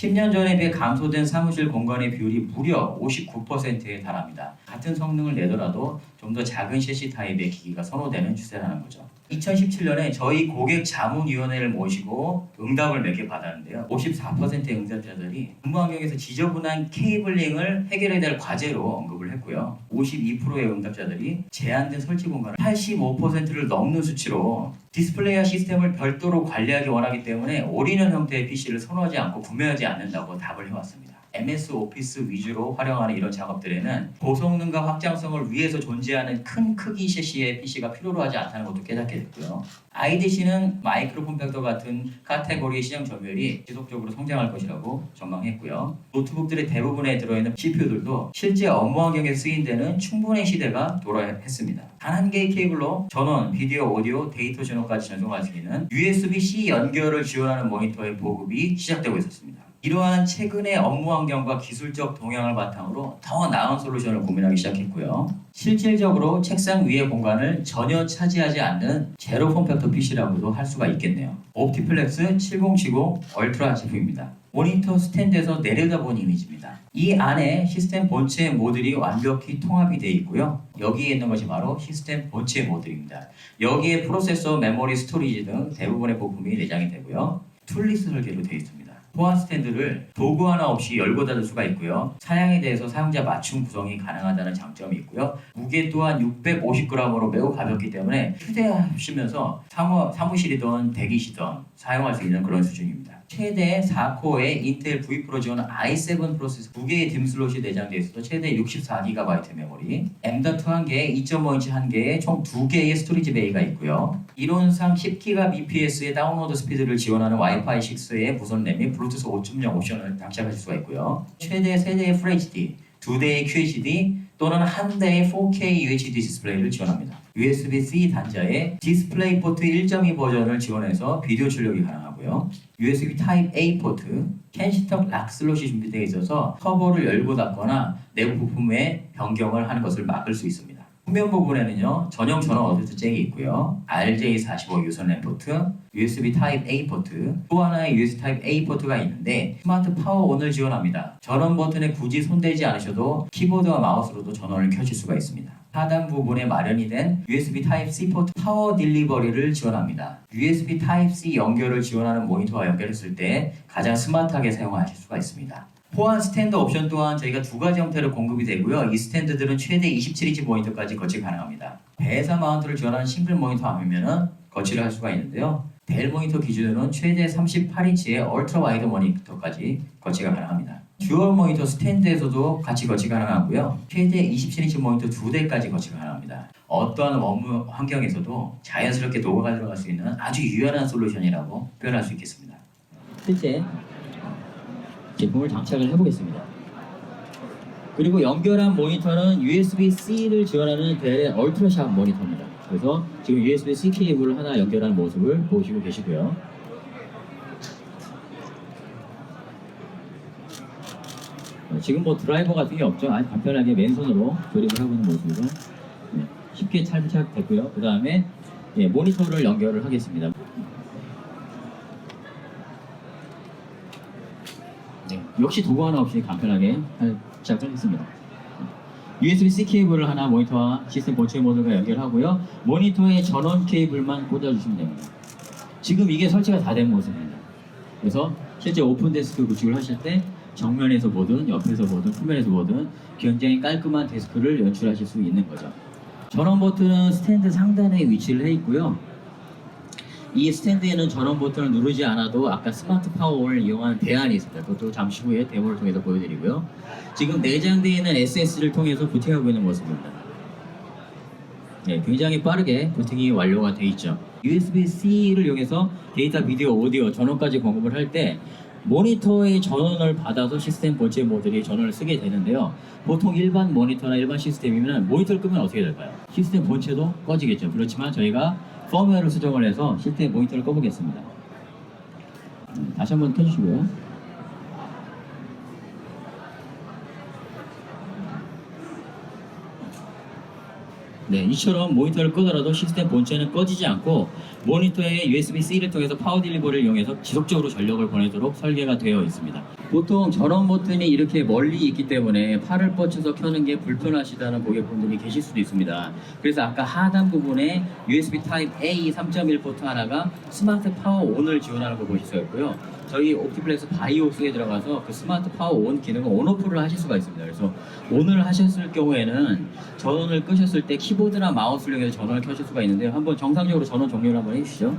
10년 전에 비해 감소된 사무실 공간의 비율이 무려 59%에 달합니다. 같은 성능을 내더라도 좀 더 작은 CC 타입의 기기가 선호되는 추세라는 거죠. 2017년에 저희 고객 자문위원회를 모시고 응답을 몇 개 받았는데요. 54%의 응답자들이 근무 환경에서 지저분한 케이블링을 해결해야 될 과제로 언급을 했고요. 52%의 응답자들이 제한된 설치 공간을 85%를 넘는 수치로 디스플레이와 시스템을 별도로 관리하기 원하기 때문에 올인원 형태의 PC를 선호하지 않고 구매하지 않는다고 답을 해왔습니다. MS 오피스 위주로 활용하는 이런 작업들에는 고성능과 확장성을 위해서 존재하는 큰 크기 셰시의 PC가 필요로 하지 않다는 것도 깨닫게 됐고요. IDC는 마이크로 폼팩터 같은 카테고리의 시장 점유율이 지속적으로 성장할 것이라고 전망했고요. 노트북들의 대부분에 들어있는 CPU들도 실제 업무 환경에 쓰인다는 충분한 시대가 도래했습니다. 단 한 개의 케이블로 전원, 비디오, 오디오, 데이터 전원까지 전송할 수 있는 USB-C 연결을 지원하는 모니터의 보급이 시작되고 있었습니다. 이러한 최근의 업무 환경과 기술적 동향을 바탕으로 더 나은 솔루션을 고민하기 시작했고요. 실질적으로 책상 위의 공간을 전혀 차지하지 않는 제로 폼팩터 PC라고도 할 수가 있겠네요. 옵티플렉스 7070 얼트라 제품입니다. 모니터 스탠드에서 내려다본 이미지입니다. 이 안에 시스템 본체 모듈이 완벽히 통합이 되어 있고요. 여기에 있는 것이 바로 시스템 본체 모듈입니다. 여기에 프로세서, 메모리, 스토리지 등 대부분의 부품이 내장이 되고요. 툴리스 설계로 되어 있습니다. 보안 스탠드를 도구 하나 없이 열고 닫을 수가 있고요. 사양에 대해서 사용자 맞춤 구성이 가능하다는 장점이 있고요. 무게 또한 650g으로 매우 가볍기 때문에 휴대하시면서 사무, 사무실이든 대기시든 사용할 수 있는 그런 수준입니다. 최대 4코어의 인텔 V 프로 지원 i7 프로세서 2개의 딤 슬롯이 내장되어 있어서 최대 64GB 메모리, M.2 1개, 2.5인치 1개에 총 2개의 스토리지 베이가 있고요. 이론상 10GBps의 다운로드 스피드를 지원하는 와이파이 6의 무선 램및 블루투스 5.0 옵션을 장착하실 수가 있고요. 최대 세대의 FHD, 두 대의 QHD 또는 한 대의 4K UHD 디스플레이를 지원합니다. USB-C 단자에 디스플레이 포트 1.2 버전을 지원해서 비디오 출력이 가능하고요. USB 타입 A 포트, 캔시턱 락 슬롯이 준비되어 있어서 커버를 열고 닫거나 내부 부품의 변경을 하는 것을 막을 수 있습니다. 후면 부분에는요 전용 전원 어댑터 잭이 있고요 RJ45 유선 램 포트, USB 타입 A 포트, 또 하나의 USB 타입 A 포트가 있는데 스마트 파워 온을 지원합니다. 전원 버튼에 굳이 손대지 않으셔도 키보드와 마우스로도 전원을 켜실 수가 있습니다. 하단 부분에 마련이 된 USB 타입-C 포트 파워 딜리버리를 지원합니다. USB 타입-C 연결을 지원하는 모니터와 연결했을 때 가장 스마트하게 사용하실 수가 있습니다. 보안 스탠드 옵션 또한 저희가 두 가지 형태로 공급이 되고요. 이 스탠드들은 최대 27인치 모니터까지 거치 가능합니다. 배사 마운트를 지원하는 싱글 모니터 아니면은 거치를 할 수가 있는데요. 델 모니터 기준으로는 최대 38인치의 얼트라 와이드 모니터까지 거치가 가능합니다. 듀얼 모니터 스탠드에서도 같이 거치 가능하고요. 최대 27인치 모니터 두 대까지 거치 가능합니다. 어떠한 업무 환경에서도 자연스럽게 녹아가 들어갈 수 있는 아주 유연한 솔루션이라고 표현할 수 있겠습니다. 실제 제품을 장착을 해보겠습니다. 그리고 연결한 모니터는 USB-C를 지원하는 델의 얼트라샵 모니터입니다. 그래서 지금 USB-C 케이블을 하나 연결하는 모습을 보시고 계시고요. 어, 지금 뭐 드라이버 같은 게 없죠. 아주 간편하게 맨손으로 조립을 하고 있는 모습으로 네, 쉽게 탈착됐고요. 그 다음에 예, 모니터를 연결을 하겠습니다. 역시 도구 하나 없이 간편하게 탈착을 했습니다. USB-C 케이블을 하나 모니터와 시스템 본체 모듈과 연결하고요. 모니터에 전원 케이블만 꽂아주시면 됩니다. 지금 이게 설치가 다 된 모습입니다. 그래서 실제 오픈 데스크 구축을 하실 때 정면에서 보든 옆에서 보든 후면에서 보든 굉장히 깔끔한 데스크를 연출하실 수 있는 거죠. 전원 버튼은 스탠드 상단에 위치를 해 있고요. 이 스탠드에는 전원 버튼을 누르지 않아도 아까 스마트 파워를 이용하는 대안이 있습니다. 그것도 잠시 후에 데모를 통해서 보여드리고요. 지금 내장되어 있는 SS를 통해서 부팅하고 있는 모습입니다. 네, 굉장히 빠르게 부팅이 완료가 되어 있죠. USB-C를 이용해서 데이터, 비디오, 오디오 전원까지 공급을 할때 모니터의 전원을 받아서 시스템 본체 모듈이 전원을 쓰게 되는데요. 보통 일반 모니터나 일반 시스템이면 모니터를 끄면 어떻게 될까요? 시스템 본체도 꺼지겠죠. 그렇지만 저희가 펌웨어를 수정을 해서 시스템 모니터를 꺼보겠습니다. 음, 다시 한번 켜주시고요. 네, 이처럼 모니터를 끄더라도 시스템 본체는 꺼지지 않고 모니터에 USB-C를 통해서 파워 딜리버리를 이용해서 지속적으로 전력을 보내도록 설계가 되어 있습니다. 보통 전원 버튼이 이렇게 멀리 있기 때문에 팔을 뻗쳐서 켜는 게 불편하시다는 고객분들이 계실 수도 있습니다. 그래서 아까 하단 부분에 USB 타입 A 3.1 포트 하나가 스마트 파워 온을 지원하는 거 보실 수가 있고요. 저희 옵티플렉스 바이오스에 들어가서 그 스마트 파워 온 기능을 온오프를 하실 수가 있습니다. 그래서 온을 하셨을 경우에는 전원을 끄셨을 때 키보드나 마우스를 이용해서 전원을 켜실 수가 있는데요. 한번 정상적으로 전원 종료를 한번 해주시죠.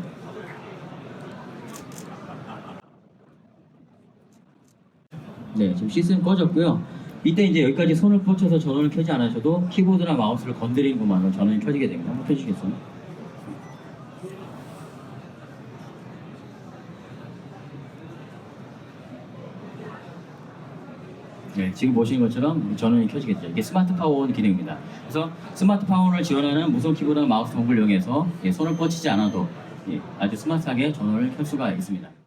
네, 지금 시스템 꺼졌고요. 이때 이제 여기까지 손을 뻗쳐서 전원을 켜지 않으셔도 키보드나 마우스를 건드리는 것만으로 전원이 켜지게 됩니다. 한번 켜주시겠어요? 네, 지금 보시는 것처럼 전원이 켜지겠죠. 이게 스마트 파워온 기능입니다. 그래서 스마트 파워온을 지원하는 무선 키보드나 마우스 동굴을 이용해서 예, 손을 뻗치지 않아도 예, 아주 스마트하게 전원을 켤 수가 있습니다.